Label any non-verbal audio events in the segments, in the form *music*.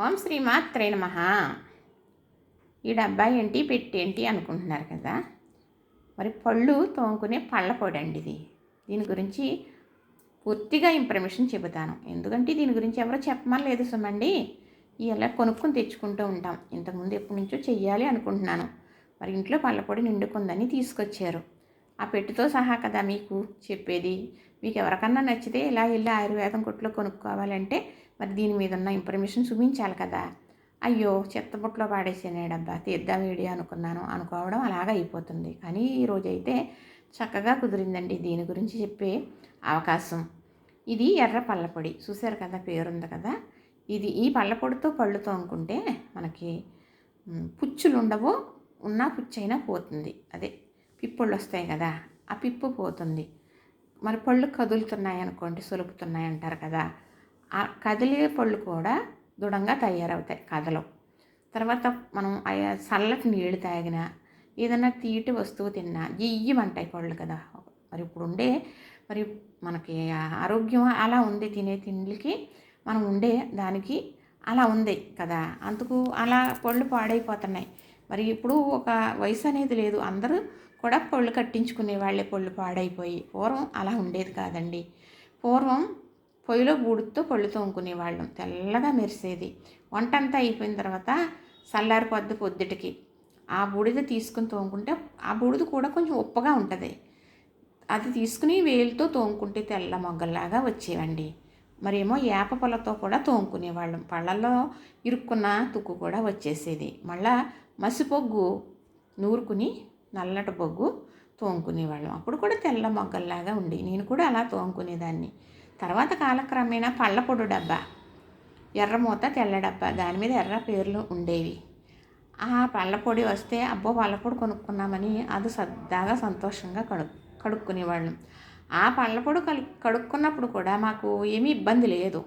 ఓం శ్రీమాత్రే నమ. ఈ డబ్బా ఏంటి పెట్టేంటి అనుకుంటున్నారు కదా? మరి పళ్ళు తోముకునే పళ్ళ పొడి అండి ఇది. దీని గురించి పూర్తిగా ఇన్ఫర్మేషన్ చెబుతాను. ఎందుకంటే దీని గురించి ఎవరో చెప్పమని లేదు సుమండి. ఇలా కొనుక్కొని తెచ్చుకుంటూ ఉంటాం. ఇంతకుముందు ఎప్పటి నుంచో చెయ్యాలి అనుకుంటున్నాను. మరి ఇంట్లో పళ్ళ పొడి నిండుకుందని తీసుకొచ్చారు. ఆ పెట్టుతో సహా కదా మీకు చెప్పేది. మీకు ఎవరికన్నా నచ్చితే ఇలా వెళ్ళి ఆయుర్వేదం కొట్లో కొనుక్కోవాలంటే మరి దీని మీద ఉన్న ఇన్ఫర్మేషన్ చూపించాలి కదా. అయ్యో చెత్తబుట్లో పాడేసానేడబ్బా తీద్దాం వీడియో అనుకున్నాను అనుకోవడం అలాగ అయిపోతుంది. కానీ ఈరోజైతే చక్కగా కుదిరిందండి దీని గురించి చెప్పే అవకాశం. ఇది ఎర్ర పళ్ళపొడి చూశారు కదా పేరుంది కదా. ఇది ఈ పళ్ళపొడితో పళ్ళు తోముకుంటే మనకి పుచ్చులు ఉండవు ఉన్న పుచ్చైనా పోతుంది. అదే. పిప్పళ్ళు వస్తాయి కదా ఆ పిప్పు పోతుంది. మరి పళ్ళు కదులుతున్నాయి అనుకోండి సులుపుతున్నాయి అంటారు కదా ఆ కదిలే పళ్ళు కూడా దృఢంగా తయారవుతాయి కథలో తర్వాత మనం ఆ చల్లటి నీళ్ళు తాగినా ఏదైనా తీటి వస్తువు తిన్నా జియ్యమంటాయి పళ్ళు కదా. మరి ఇప్పుడు ఉండే మరి మనకి ఆరోగ్యం అలా ఉంది తినే తిండికి మనం ఉండే దానికి అలా ఉంది కదా. అందుకు అలా పళ్ళు పాడైపోతున్నాయి. మరి ఇప్పుడు ఒక వయసు అనేది లేదు అందరూ కూడా పళ్ళు కట్టించుకునే వాళ్ళే పళ్ళు పాడైపోయి. పూర్వం అలా ఉండేది కాదండి. పూర్వం పొయ్యిలో బూడుతో పళ్ళు తోముకునే వాళ్ళం. తెల్లగా మెరిసేది. వంట అంతా అయిపోయిన తర్వాత చల్లారిపోద్ది పొద్దుటికి. ఆ బూడిద తీసుకుని తోముకుంటే ఆ బూడిద కూడా కొంచెం ఉప్పగా ఉంటుంది. అది తీసుకుని వేలుతో తోముకుంటే తెల్ల మొగ్గల్లాగా వచ్చేవండి. మరేమో వేప పొలతో కూడా తోముకునేవాళ్ళం పళ్ళల్లో ఇరుక్కున్న తుక్కు కూడా వచ్చేసేది. మళ్ళా మసిపొగ్గు నూరుకుని నల్లటి బొగ్గు తోముకునేవాళ్ళం. అప్పుడు కూడా తెల్ల మొగ్గల్లాగా ఉండి నేను కూడా అలా తోముకునేదాన్ని. తర్వాత కాలక్రమేణా పళ్ళపొడు డబ్బా ఎర్రమూత తెల్ల డబ్బా దాని మీద ఎర్ర పేర్లు ఉండేవి. ఆ పళ్ళపొడి వస్తే అబ్బో పళ్ళపొడి కొనుక్కున్నామని అది సరదాగా సంతోషంగా కడు కడుక్కునేవాళ్ళం. ఆ పళ్ళపొడి కలు కడుక్కున్నప్పుడు కూడా మాకు ఏమీ ఇబ్బంది లేదు.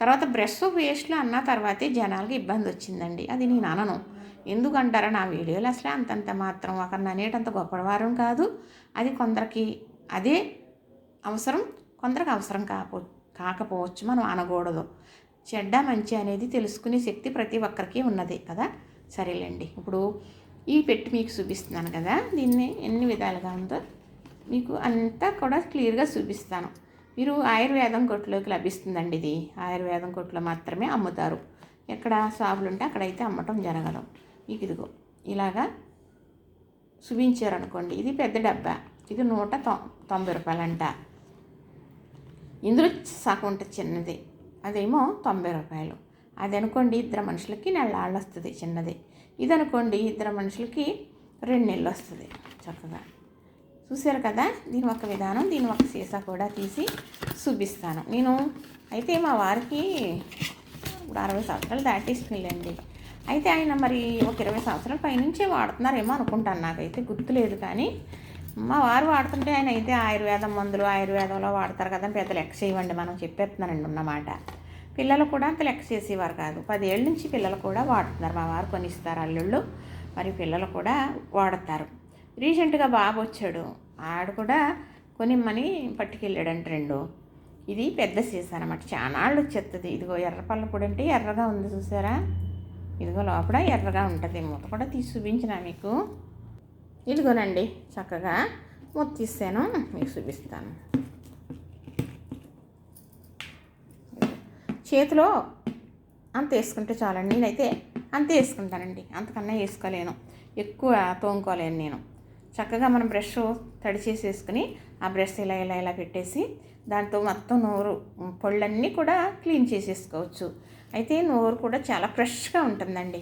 తర్వాత బ్రష్ వేస్ట్లు అన్న తర్వాతే జనాలకి ఇబ్బంది వచ్చిందండి. అది నేను అనను. ఎందుకంటారా నా వీడియోలు అసలే అంతంత మాత్రం ఒకరిని అనేటంత గొప్పవారం కాదు. అది కొందరికి అదే అవసరం కొందరికి అవసరం కాపో కాకపోవచ్చు మనం అనకూడదు. చెడ్డ మంచి అనేది తెలుసుకునే శక్తి ప్రతి ఒక్కరికి ఉన్నది కదా. సరేలేండి. ఇప్పుడు ఈ పెట్టి మీకు చూపిస్తున్నాను కదా. దీన్ని ఎన్ని విధాలుగా ఉందో మీకు అంతా కూడా క్లియర్గా చూపిస్తాను. మీరు ఆయుర్వేదం కొట్టులోకి లభిస్తుందండి ఇది. ఆయుర్వేదం కొట్లో మాత్రమే అమ్ముతారు. ఎక్కడ షాపులు ఉంటే అక్కడైతే అమ్మటం జరగదు. మీకు ఇదిగో ఇలాగా చూపించారనుకోండి ఇది పెద్ద డబ్బా. ఇది నూట తొ తొంభై రూపాయలంట. ఇందులో సగం ఉంటుంది చిన్నది. అదేమో తొంభై రూపాయలు. అది అనుకోండి ఇద్దరు మనుషులకి నెలలాళ్ళు వస్తుంది చిన్నది. ఇది అనుకోండి ఇద్దరు మనుషులకి రెండు నెలలు వస్తుంది చక్కగా. చూశారు కదా? దీని ఒక విధానం దీని ఒక సీసా కూడా తీసి చూపిస్తాను. నేను అయితే మా వారికి ఇప్పుడు అరవై సంవత్సరాలు లేండి అయితే ఆయన మరి ఒక ఇరవై సంవత్సరాల పైనుంచే వాడుతున్నారేమో అనుకుంటాను నాకైతే గుర్తులేదు కానీ మా వారు వాడుతుంటే ఆయన అయితే ఆయుర్వేదం మందులు ఆయుర్వేదంలో వాడతారు కదా అని పెద్ద లెక్క చేయమండి. మనం చెప్పేస్తున్నానండి ఉన్నమాట. పిల్లలు కూడా అంత లెక్క చేసేవారు కాదు. పదేళ్ళ నుంచి పిల్లలు కూడా వాడుతున్నారు. మా వారు కొనిస్తారు అల్లుళ్ళు. మరి పిల్లలు కూడా వాడతారు. రీసెంట్గా బాబు వచ్చాడు. ఆడు కూడా కొనిమ్మని పట్టుకెళ్ళాడంట రెండు. ఇది పెద్ద సీసా అనమాట చానాళ్ళు వచ్చేస్తుంది ఇదిగో ఎర్రపల్ల పొడి అంటే ఎర్రగా ఉంది చూసారా? ఇదిగో లోపల ఎర్రగా ఉంటుంది. మూత కూడా తీసి చూపించిన మీకు. ఇదిగోనండి చక్కగా మూత తీసాను మీకు చూపిస్తాను. చేతిలో అంత వేసుకుంటే చాలండి. నేనైతే అంత వేసుకుంటానండి. అంతకన్నా వేసుకోలేను. ఎక్కువ తోముకోలేను నేను. చక్కగా మనం బ్రష్ తడి చేసేసుకుని ఆ బ్రష్ ఇలా ఇలా ఇలా పెట్టేసి దాంతో మొత్తం నోరు పళ్ళన్నీ కూడా క్లీన్ చేసేసుకోవచ్చు. అయితే నోరు కూడా చాలా ఫ్రెష్గా ఉంటుందండి.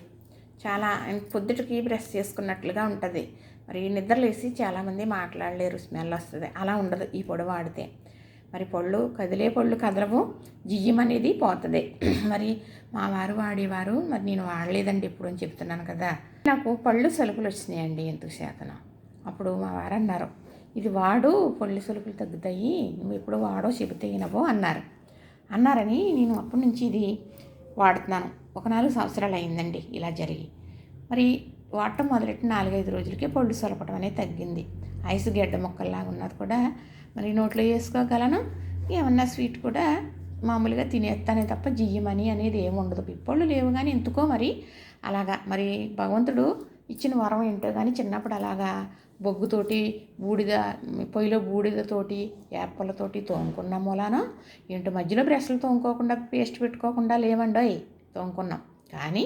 చాలా పొద్దుటికి బ్రష్ చేసుకున్నట్లుగా ఉంటుంది. మరి నిద్రలేసి చాలామంది మాట్లాడలేరు స్మెల్ వస్తుంది. అలా ఉండదు ఈ పొడి వాడితే. మరి పళ్ళు కదిలే పళ్ళు కదలవు జియ్యం అనేది పోతుంది. *clears throat* మరి మా వారు వాడేవారు మరి నేను వాడలేదండి ఇప్పుడు అని చెప్తున్నాను కదా. నాకు పళ్ళు సలుపులు వచ్చినాయండి ఎందుకు శాతనం. అప్పుడు మా వారు అన్నారు ఇది వాడు పొల్లి సులుపులు తగ్గుతాయి నువ్వు ఎప్పుడు వాడో చెబితే వినవో అన్నారు. అన్నారని నేను అప్పటి నుంచి ఇది వాడుతున్నాను. ఒక నాలుగు సంవత్సరాలు అయిందండి ఇలా జరిగి. మరి వాడటం మొదలెట్టి నాలుగైదు రోజులకే పొళ్ళు సొలపడం అనేది తగ్గింది. ఐసు గడ్డ మొక్కల్లాగా ఉన్నది కూడా మరి నోట్లో వేసుకోగలను ఏమన్నా స్వీట్ కూడా మామూలుగా తినేస్తానే తప్ప జియ్యమని అనేది ఏమి ఉండదు. పిప్పళ్ళు లేవు కానీ ఎందుకో మరి అలాగా. మరి భగవంతుడు ఇచ్చిన వరం ఏంటో కానీ చిన్నప్పుడు అలాగా బొగ్గుతోటి బూడిద పొయ్యిలో బూడిదతోటి ఏపలతోటి తోముకున్నాం మూలాన ఏంటో మధ్యలో బ్రష్లు తోముకోకుండా పేస్ట్ పెట్టుకోకుండా లేవండోయ్ తోముకున్నాం. కానీ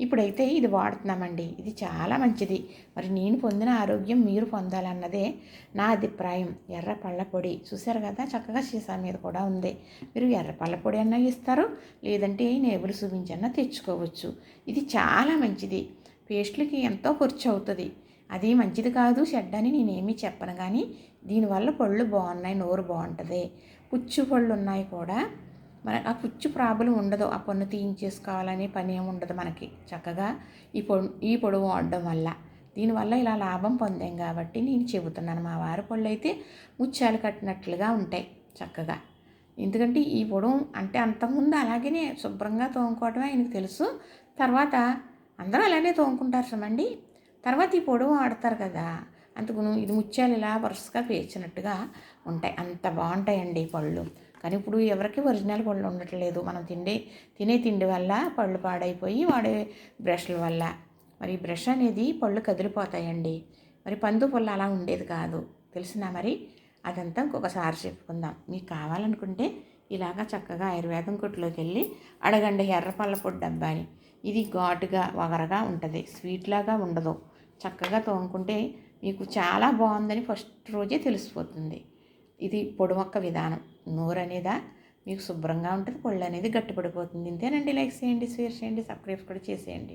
ఇప్పుడైతే ఇది వాడుతున్నామండి. ఇది చాలా మంచిది. మరి నేను పొందిన ఆరోగ్యం మీరు పొందాలన్నదే నా అభిప్రాయం. ఎర్ర పళ్ళ పొడి. చూశారు కదా చక్కగా సీసా మీద కూడా ఉంది. మీరు ఎర్ర పళ్ళ పొడి అన్నా ఇస్తారు లేదంటే నేబులు చూపించన్నా తెచ్చుకోవచ్చు. ఇది చాలా మంచిది. పేస్ట్లకి ఎంతో ఖర్చు అవుతుంది అది మంచిది కాదు చెడ్డ అని నేనేమీ చెప్పను కానీ దీనివల్ల పళ్ళు బాగున్నాయి నోరు బాగుంటుంది. పుచ్చు పళ్ళు ఉన్నాయి కూడా. మన ఆ పుచ్చు ప్రాబ్లం ఉండదు. ఆ పన్ను తీయించేసుకోవాలనే పని ఏమి ఉండదు మనకి చక్కగా. ఈ పొడి ఈ పొడవు వాడడం వల్ల. దీనివల్ల ఇలా లాభం పొందాం కాబట్టి నేను చెబుతున్నాను. మా వారి పళ్ళు అయితే ముత్యాలు కట్టినట్లుగా ఉంటాయి చక్కగా. ఎందుకంటే ఈ పొడవు అంటే అంతకుముందు అలాగనే శుభ్రంగా తోముకోవటమే ఆయనకు తెలుసు. తర్వాత అందరూ అలానే తోముకుంటారు సమండి తర్వాత ఈ పొడవు వాడతారు కదా అందుకు ఇది ముత్యాలు ఇలా వరుసగా పేర్చినట్టుగా ఉంటాయి. అంత బాగుంటాయండి పళ్ళు. కానీ ఇప్పుడు ఎవరికి ఒరిజినల్ పళ్ళు ఉండట్లేదు. మనం తిండే తినే తిండి వల్ల పళ్ళు పాడైపోయి వాడే బ్రష్ల వల్ల. మరి బ్రష్ అనేది పళ్ళు కదిలిపోతాయండి. మరి పందు పళ్ళు అలా ఉండేది కాదు. తెలిసినా మరి? అదంతా ఇంకొకసారి చెప్పుకుందాం. మీకు కావాలనుకుంటే ఇలాగా చక్కగా ఆయుర్వేదం కొట్టులోకి వెళ్ళి అడగండి ఎర్రపళ్ళ పొడి డబ్బాని ఇది ఘాటుగా వగరగా ఉంటుంది. స్వీట్ లాగా ఉండదు. చక్కగా తోముకుంటే మీకు చాలా బాగుందని ఫస్ట్ రోజే తెలిసిపోతుంది. ఇది పొడిమొక్క విధానం. నోరు అనేదా మీకు శుభ్రంగా ఉంటుంది పళ్ళు అనేది గట్టిపడిపోతుంది. ఇంతేనండి. లైక్ చేయండి షేర్ చేయండి సబ్స్క్రైబ్ కూడా చేసేయండి.